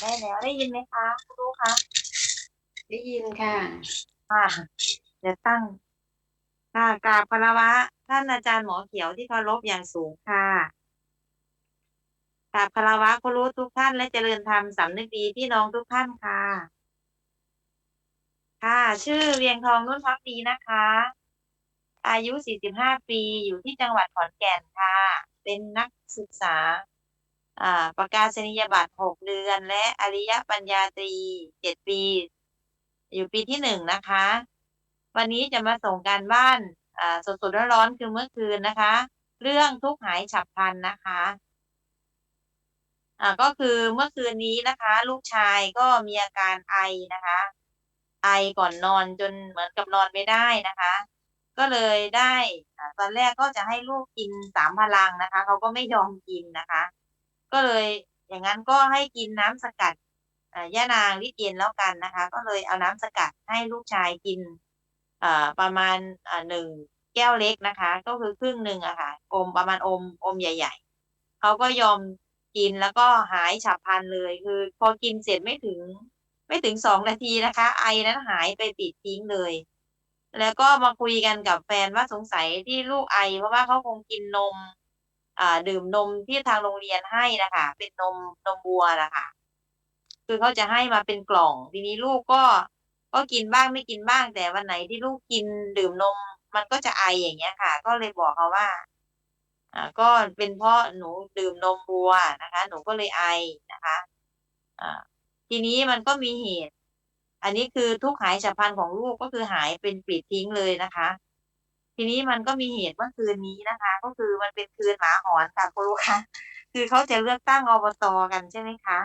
ได้แล้วได้ยินไหมคะคุณลูกคะได้ยินค่ะค่ะเดี๋ยวตั้งค่ะกราบคารวะ ท่านอาจารย์หมอเขียวที่เคารพอย่างสูงค่ะกราบคารวะคุณรู้ทุกท่านและเจริญธรรมสำนึกดีพี่น้องทุกท่านค่ะ ค่ะ ชื่อเวียงทองนุ่นพักดีนะคะ อายุ 45 ปี อยู่ที่จังหวัดขอนแก่นค่ะ เป็นนักศึกษาอ่า ประกาศนียบัตร6เดือน และอริยปัญญาตรี7ปี อยู่ปีที่หนึ่งนะคะ วันนี้จะมาส่งการบ้านอ่าสดๆร้อนๆคือเมื่อคืนนะคะ เรื่องทุกข์หายฉับพลันนะคะอ่าก็คือเมื่อคืนนี้นะคะ ลูกชายก็มีอาการไอนะคะ ไอก่อนนอนจนเหมือนกับนอนไม่ได้นะคะ ก็เลยได้ตอนแรกก็จะให้ลูกกินสามพลังนะคะเขาก็ไม่ยอมกินนะคะ ก็เลยอย่างนั้นก็ให้กินน้ำสกัดย่านางลิเกนแล้วกันนะคะ ก็เลยเอาน้ำสกัดให้ลูกชายกินประมาณหนึ่งแก้วเล็กนะคะ ก็คือครึ่งหนึ่งอะค่ะอมประมาณอมอมใหญ่ ๆเขาก็ยอมกินแล้วก็หายฉับพลันเลย คือ พอกินเสร็จไม่ถึง ไม่ถึงสองนาทีนะคะ ไอนั้นหายไปปิดทิ้งเลย แล้วก็มาคุยกันกับแฟนว่าสงสัยที่ลูกไอ เพราะว่าเขาคงกินนม ดื่มนมที่ทางโรงเรียนให้นะคะ เป็นนมนมวัวนะคะคือเขาจะให้มาเป็นกล่อง ทีนี้ลูกก็ก็กินบ้างไม่กินบ้างแต่วันไหนที่ลูกกินดื่มนม มันก็จะไออย่างเงี้ยค่ะ ก็เลยบอกเขาว่า อ่า ก็เป็นเพราะหนูดื่มนมวัวนะคะ หนูก็เลยไอนะคะ อ่า ทีนี้มันก็มีเหตุ อันนี้คือทุกหายฉับพลันของลูกก็คือหายเป็นปิดทิ้งเลยนะคะ ทีนี้มันก็มีเหตุเมื่อคืนนี้นะคะ ก็คือมันเป็นคืนหมาหอนค่ะคุณลูกค่ะคือเขาจะเลือกตั้งอบตกันใช่ไหมคะ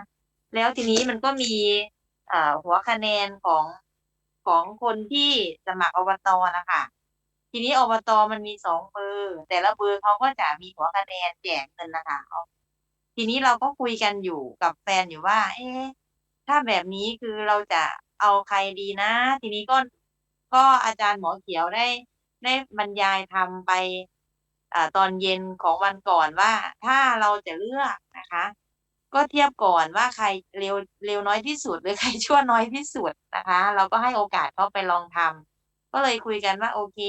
แล้วทีนี้มันก็มีหัวคะแนนของของคนที่สมัครอบตนะคะทีนี้อบตมันมีสองเบอร์แต่ละเบอร์เขาก็จะมีหัวคะแนนแจกเงินนะคะทีนี้เราก็คุยกันอยู่กับแฟนอยู่ว่า เอ๊ะถ้าแบบนี้คือเราจะเอาใครดีนะ ทีนี้ก็ก็อาจารย์หมอเขียวได้ ได้บรรยายทำไปอตอนเย็นของวันก่อนว่า ถ้าเราจะเลือกนะคะ ก็เทียบก่อนว่าใครเร็วเร็วน้อยที่สุดหรือใครชั่วน้อยที่สุดนะคะ เราก็ให้โอกาสเขาไปลองทำก็เลยคุยกันว่าโอเค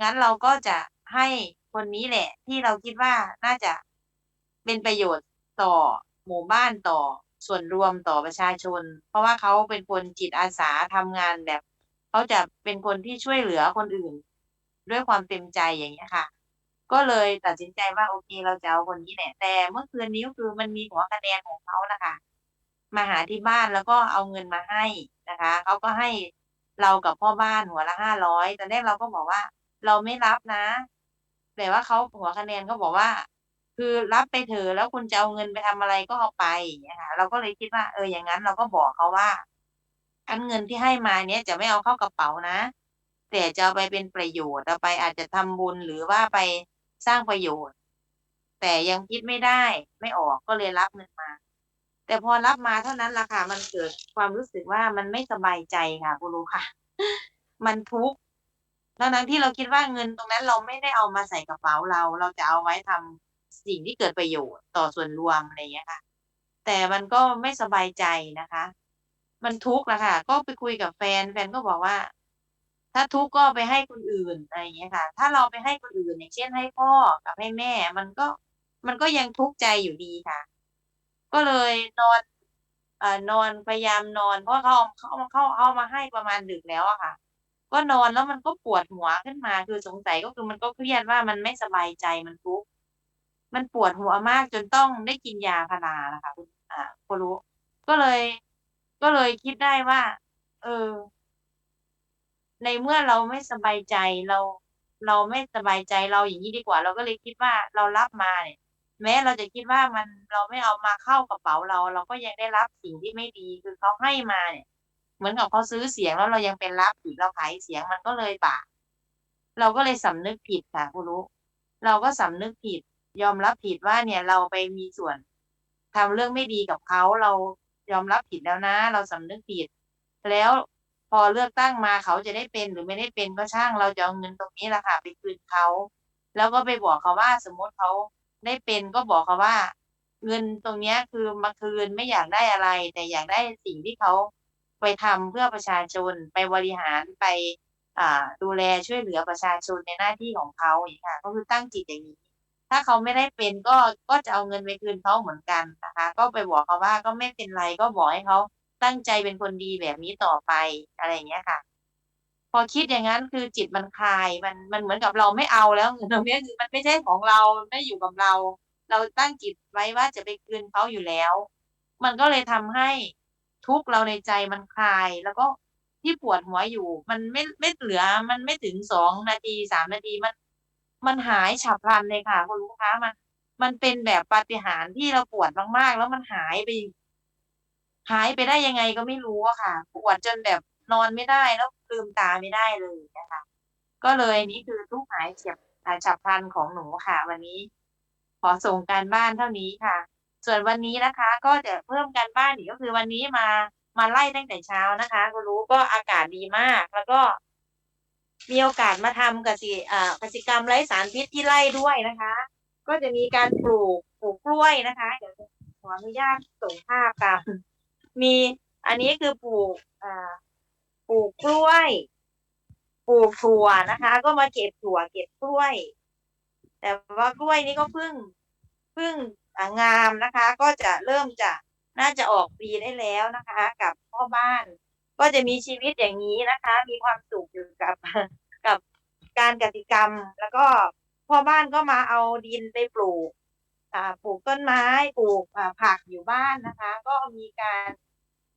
งั้นเราก็จะให้คนนี้แหละ ที่เราคิดว่าน่าจะเป็นประโยชน์ต่อหมู่บ้านต่อส่วนรวมต่อประชาชน เพราะว่าเขาเป็นคนจิตอาสาทำงานแบบ เขาจะเป็นคนที่ช่วยเหลือคนอื่น ด้วยความเต็มใจอย่างเงี้ยค่ะ ก็เลยตัดสินใจว่าโอเคเราจะเอาคนนี้แหละแต่เมื่อคืนนี้ก็คือมันมีหัวคะแนนของเขานะคะมาหาที่บ้านแล้วก็เอาเงินมาให้นะคะเขาก็ให้เรากับพ่อบ้านหัวละห้าร้อยตอนแรกเราก็บอกว่า เราไม่รับนะแต่ว่าเขาหัวคะแนนก็บอกว่า คือรับไปเถอะแล้วคุณจะเอาเงินไปทำอะไรก็เอาไปอย่างเงี้ยค่ะเราก็เลยคิดว่าเอออย่างนั้นเราก็บอกเขาว่าอันเงินที่ให้มาเนี้ยจะไม่เอาเข้ากระเป๋านะ แต่จะเอาไปเป็นประโยชน์เอาไปอาจจะทำบุญหรือว่าไปสร้างประโยชน์ แต่ยังคิดไม่ได้ไม่ออกก็เลยรับเงินมา แต่พอรับมาเท่านั้นล่ะค่ะมันเกิดความรู้สึกว่ามันไม่สบายใจค่ะคุณรู้ค่ะ มันทุกข์ทั้งนั้นที่เราคิดว่าเงินตรงนั้นเราไม่ได้เอามาใส่กระเป๋าเรา เราจะเอาไว้ทำสิ่งที่เกิดประโยชน์ต่อส่วนรวมอะไรอย่างเงี้ยค่ะ แต่มันก็ไม่สบายใจนะคะ มันทุกข์ละค่ะ ก็ไปคุยกับแฟน แฟนก็บอกว่า ถ้าทุกข์ก็ไปให้คนอื่นอะไรอย่างเงี้ยค่ะ ถ้าเราไปให้คนอื่นอย่างเช่นให้พ่อกับให้แม่ มันก็มันก็ยังทุกข์ใจอยู่ดีค่ะ ก็เลยนอนเอ่อนอนพยายามนอน เพราะเขาเขาเขาเอามาให้ประมาณดึกแล้วอะค่ะ ก็นอนแล้วมันก็ปวดหัวขึ้นมา คือสงสัยก็คือมันก็เครียดว่ามันไม่สบายใจมันทุกข์มันปวดหัวมากจนต้องได้กินยาพารานะคะคุณอ่าคุณรู้ก็เลย ก็เลยคิดได้ว่า เออ ในเมื่อเราไม่สบายใจเราเราไม่สบายใจเราอย่างนี้ดีกว่า เราก็เลยคิดว่าเรารับมาเนี่ย แม้เราจะคิดว่ามันเราไม่เอามาเข้ากระเป๋าเรา เราก็ยังได้รับสิ่งที่ไม่ดีคือเขาให้มาเนี่ย เหมือนกับเขาซื้อเสียงแล้วเรายังเป็นรับอีกเราขายเสียงมันก็เลยบาปเราก็เลยสำนึกผิดค่ะคุณรู้ เราก็สำนึกผิด ยอมรับผิดว่าเนี่ยเราไปมีส่วนทำเรื่องไม่ดีกับเขาเรายอมรับผิดแล้วนะ เราสำนึกผิด แล้ว พอเลือกตั้งมาเขาจะได้เป็นหรือไม่ได้เป็นก็ช่างเราจะเอาเงินตรงนี้แหละค่ะไปคืนเขาแล้วก็ไปบอกเขาว่าสมมติเขาได้เป็นก็บอกเขาว่า เงินตรงนี้คือมาคืนไม่อยากได้อะไร แต่อยากได้สิ่งที่เขาไปทำเพื่อประชาชนไปบริหารไปอ่าดูแลช่วยเหลือประชาชนในหน้าที่ของเขาอย่างนี้ค่ะก็คือตั้งจิตอย่างนี้ ถ้าเขาไม่ได้เป็นก็ก็จะเอาเงินไปคืนเขาเหมือนกันนะคะ ก็ไปบอกเขาว่าก็ไม่เป็นไรก็บอกให้เขา ตั้งใจเป็นคนดีแบบนี้ต่อไปอะไรอย่างเงี้ยค่ะ พอคิดอย่างนั้นคือจิตมันคลายมันมันเหมือนกับเราไม่เอาแล้วเงินตรงนี้คือมันไม่ใช่ของเราไม่อยู่กับเรา เราตั้งจิตไว้ว่าจะไปคืนเขาอยู่แล้ว มันก็เลยทำให้ทุกข์เราในใจมันคลาย แล้วก็ที่ปวดหัวอยู่ มันไม่ไม่เหลือ มันไม่ถึงสองนาทีสามนาทีมัน มันหายฉับพลันเลยค่ะคุณลูกค้ามัน มันเป็นแบบปาฏิหาริย์ที่เราปวดมากๆ แล้วมันหายไป หายไปได้ยังไงก็ไม่รู้อะค่ะ ปวดจนแบบนอนไม่ได้แล้วลืมตาไม่ได้เลยนะคะ ก็เลยนี่คือทุกหายเฉียบอ่าฉับพลันของหนูค่ะ วันนี้ขอส่งการบ้านเท่านี้ค่ะ ส่วนวันนี้นะคะ ก็จะเพิ่มการบ้านอีกก็คือวันนี้มามาไล่ตั้งแต่เช้านะคะก็รู้ก็อากาศดีมาก แล้วก็ มีโอกาสมาทำกสิอ่ากสิกรรมไร้สารพิษที่ไร่ด้วยนะคะ ก็จะมีการปลูกปลูกกล้วยนะคะเดี๋ยวขออนุญาตส่งภาพตาม มีอันนี้คือปลูกอ่าปลูกกล้วย ปลูกถั่วนะคะ ก็มาเก็บถั่วเก็บกล้วย แต่ว่ากล้วยนี้ก็เพิ่งเพิ่งงามนะคะ ก็จะเริ่มจะน่าจะออกปีได้แล้วนะคะ กับพ่อบ้าน ก็จะมีชีวิตอย่างนี้นะคะ มีความสุขอยู่กับกับการกติกรรม แล้วก็พ่อบ้านก็มาเอาดินไปปลูก ปลูกต้นไม้ปลูกผักอยู่บ้านนะคะ ก็มีการ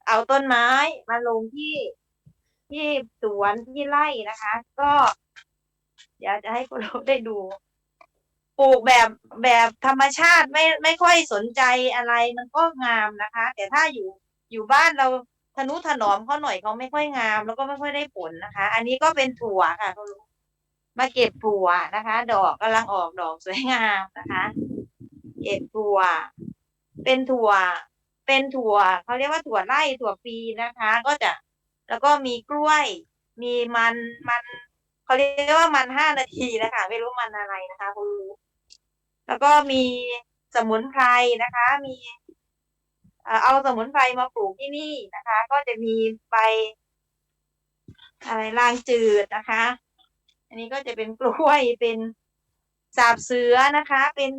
เอาต้นไม้มาลงที่ที่สวนที่ไร่นะคะ ก็เดี๋ยวจะให้คุณลูกได้ดู ปลูกแบบแบบธรรมชาติไม่ไม่ค่อยสนใจอะไรมันก็งามนะคะ แต่ถ้าอยู่อยู่บ้านเราทนุถนอมเขาหน่อยเขาไม่ค่อยงาม แล้วก็ไม่ค่อยได้ผลนะคะ อันนี้ก็เป็นถั่วค่ะคุณลูกมาเก็บถั่วนะคะ ดอกกำลังออกดอกสวยงามนะคะ เก็บถั่ว เป็นถั่ว เป็นถั่วเขาเรียกว่าถั่วไร่ถั่วปีนะคะ ก็จะแล้วก็มีกล้วย มีมันมันเขาเรียกว่ามันห้านาทีนะคะ ไม่รู้มันอะไรนะคะคุณรู้แล้วก็มีสมุนไพรนะคะ มีเออเอาสมุนไพรมาปลูกที่นี่นะคะ ก็จะมีใบอะไรลางจืดนะคะ อันนี้ก็จะเป็นกล้วยเป็นสาบเสือนะคะ เป็น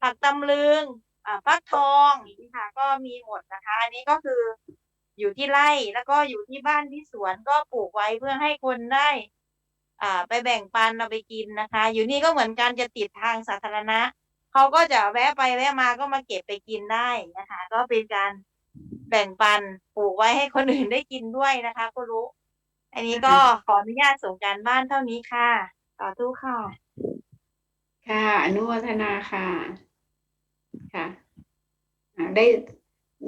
ผักตำลึงอ่าฟักทองอย่างนี้ค่ะ ก็มีหมดนะคะ อันนี้ก็คืออยู่ที่ไร่แล้วก็อยู่ที่บ้านที่สวนก็ปลูกไว้เพื่อให้คนได้ อ่า ไปแบ่งปันเอาไปกินนะคะ อยู่นี่ก็เหมือนกันจะติดทางสาธารณะเขาก็จะแวะไปแวะมาก็มาเก็บไปกินได้นะคะ ก็เป็นการแบ่งปันปลูกไว้ให้คนอื่นได้กินด้วยนะคะก็รู้ อันนี้ก็ขออนุญาตส่งการบ้านเท่านี้ค่ะต่อตู้ค่ะ ค่ะอนุโมทนาค่ะ ค่ะอ่าได้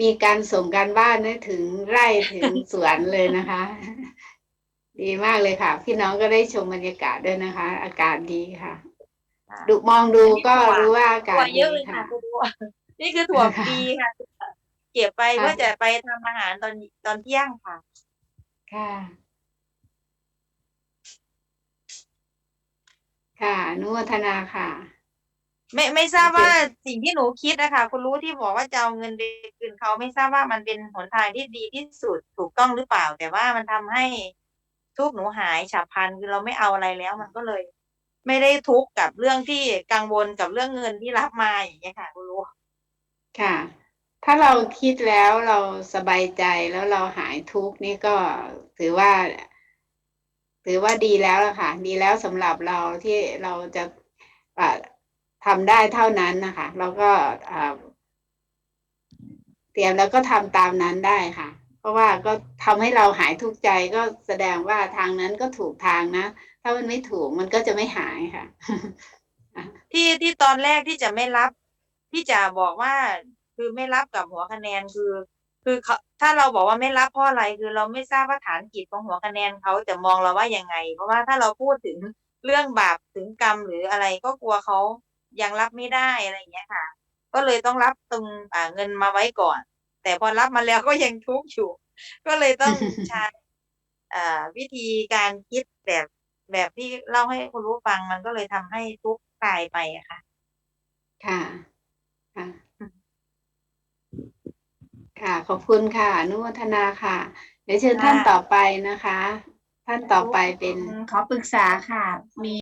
มีการส่งการบ้านได้ถึงไร่ถึงสวนเลยนะคะ ดีมากเลยค่ะ พี่น้องก็ได้ชมบรรยากาศด้วยนะคะ อากาศดีค่ะดูมองดูก็รู้ว่าอากาถั่ศวเยดีอะเลยค่ะค่ะคุณรู้นี่คือถั่วปีค่ะ เก็บไปค่ะเพื่อจะไปทำอาหารตอนตอนเที่ยงค่ะ ค่ะค่ะอนุโมทนาค่ะ ไม่ไม่ทราบโอเคว่าสิ่งที่หนูคิดนะคะคุณรู้ที่บอกว่าจะเอาเงินไปคืนเขาไม่ทราบว่ามันเป็นหนทางที่ดีที่สุดถูกต้องหรือเปล่า แต่ว่ามันทำให้ทุกข์หนูหายฉับพลันคือเราไม่เอาอะไรแล้วมันก็เลย ไม่ได้ทุกข์กับเรื่องที่กังวลกับเรื่องเงินที่รับมาอย่างเงี้ยค่ะคุณรู้ค่ะ ถ้าเราคิดแล้วเราสบายใจแล้วเราหายทุกข์นี่ก็ถือว่า ถือว่าดีแล้วล่ะค่ะ ดีแล้วสำหรับเราที่เราจะอ่า ทำได้เท่านั้นนะคะเราก็เตรียมแล้วก็ทำตามนั้นได้ค่ะ เพราะว่าก็ทำให้เราหายทุกข์ใจก็แสดงว่าทางนั้นก็ถูกทางนะ ถ้ามันไม่ถูกมันก็จะไม่หายค่ะ ที่ที่ตอนแรกที่จะไม่รับ ที่จะบอกว่าคือไม่รับกับหัวคะแนนคือ คือเขาถ้าเราบอกว่าไม่รับเพราะอะไรคือเราไม่ทราบว่าฐานจิตของหัวคะแนนเขาจะมองเราว่ายังไง เพราะว่าถ้าเราพูดถึงเรื่องบาปถึงกรรมหรืออะไรก็กลัวเขา ยังรับไม่ได้อะไรอย่างเงี้ยค่ะ ก็เลยต้องรับตรงอ่าเงินมาไว้ก่อน แต่พอรับมาแล้วก็ยังทุกข์อยู่ ก็เลยต้องใช้อ่าวิธีการคิดแบบแบบที่เล่าให้คุณรู้ฟังมันก็เลยทำให้ทุกข์คลายไปอะค่ะ ค่ะ ค่ะ ค่ะ ขอบคุณค่ะอนุโมทนาค่ะ เดี๋ยวเชิญท่านค่ะต่อไปนะคะ ท่านต่อไปเป็นขอปรึกษาค่ะ มี